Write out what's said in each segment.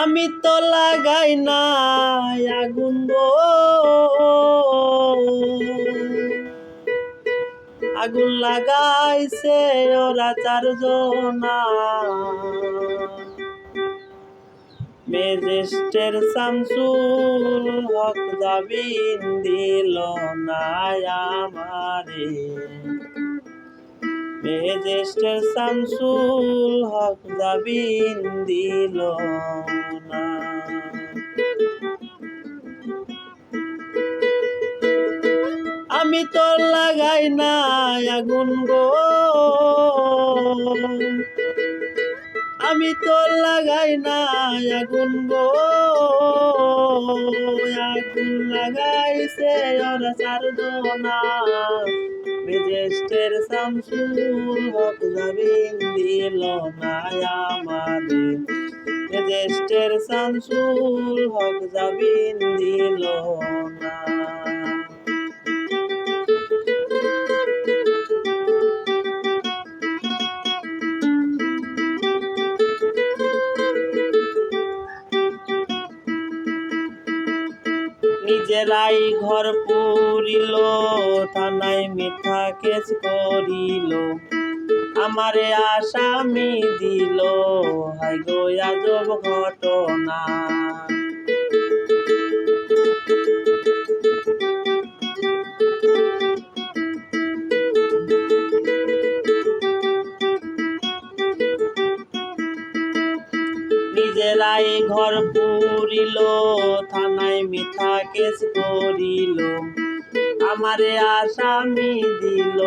আমি তো লাগাই না আগুন আগুন লাগাইছে ওরা চারজনা। মেজেস্টের শামসুল হক জাবিন দিল না আমারে। মেজেস্টের শামসুল হক জাবিন দিল আমি তো লাগাই না আগুন গো। আমি তো লাগাই না আগুন গো। আগুন লাগাইছে ওরা চারজনা। বিজেষ্টের শামসুল হক জাবিন দিল না আমারে বিজেষ্টের শামসুল হক জাবিন দিল নিজেরাই ঘর পুরিল থানায় মিথ্যা কেস করিল। আমারে আসামি দিল হাই গো আজব ঘটনা। নিজেরাই ঘর পুরিল থানায় মিথ্যা কেস করিল। আমারে আসামি দিল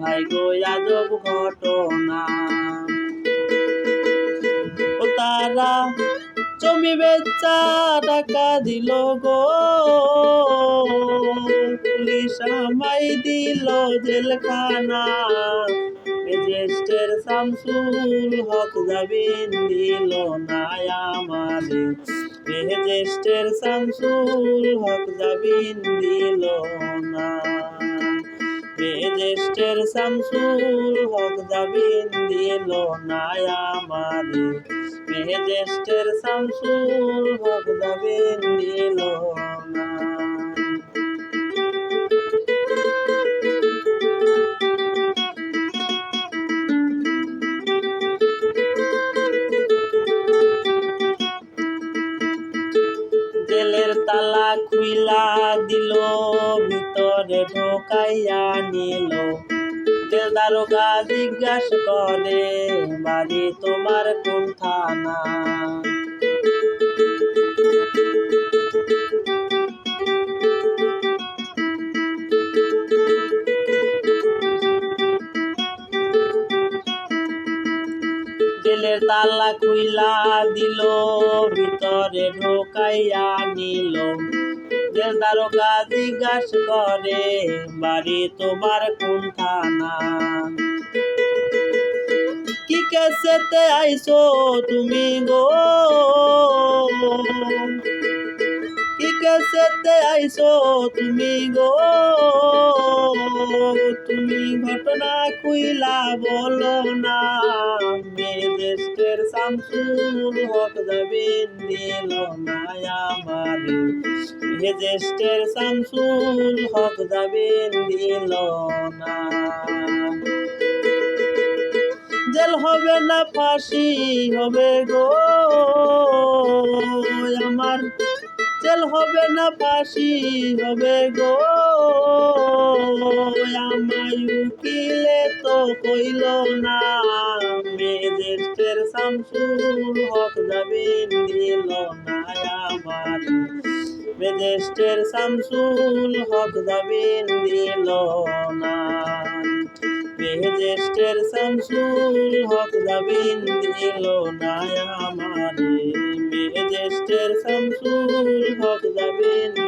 হাই গো ঘটনা। ও তারা জমি বেচা টাকা দিল গো। পুলিশ আমাই দিল জেলখানা। রেজিস্টার শামসুল হক জাবিন দিল না আমারে রেজিস্টার শামসুল হক জাবিন দিল না রেজিস্টার শামসুল হক জাবিন দিল না আমারে রেজিস্টার শামসুল হক জাবিন দিল না জেলের তালা খুইলা দিল, ভিতরে ঢোকাইয়া নিল। জেল দারোগা জিজ্ঞাসা করে, বাড়ি তোমার কোন থানা জেলের তালা খুইলা দিল, ভিতরে ঢোকাইয়া নিল। জেল দারোগা জিজ্ঞাসা করে, বাড়ি তোমার কোন থানা কি কেসেতে আইসো তুমি গো? কেসেতে আইসো তুমি গো। তুমি ঘটনা খুইলা বলো না। মেজেস্টের শামসুল হক যাবেন দিল না মেজেস্টের শামসুল হক যাবেন দিল না। জেল হবে না ফাঁসি হবে গো। আমার জেল হবে না ফাঁসি হবে গো। আমায় উকিলে তো কইল না মেজেস্টের শামসুল হক যাবেন দিল আমার। মেজেস্টের শামসুল হক যাবেন দিল না। মেজেস্টের শামসুল হক যাবেন দিল না আমারে। desterfem sul, hoc labin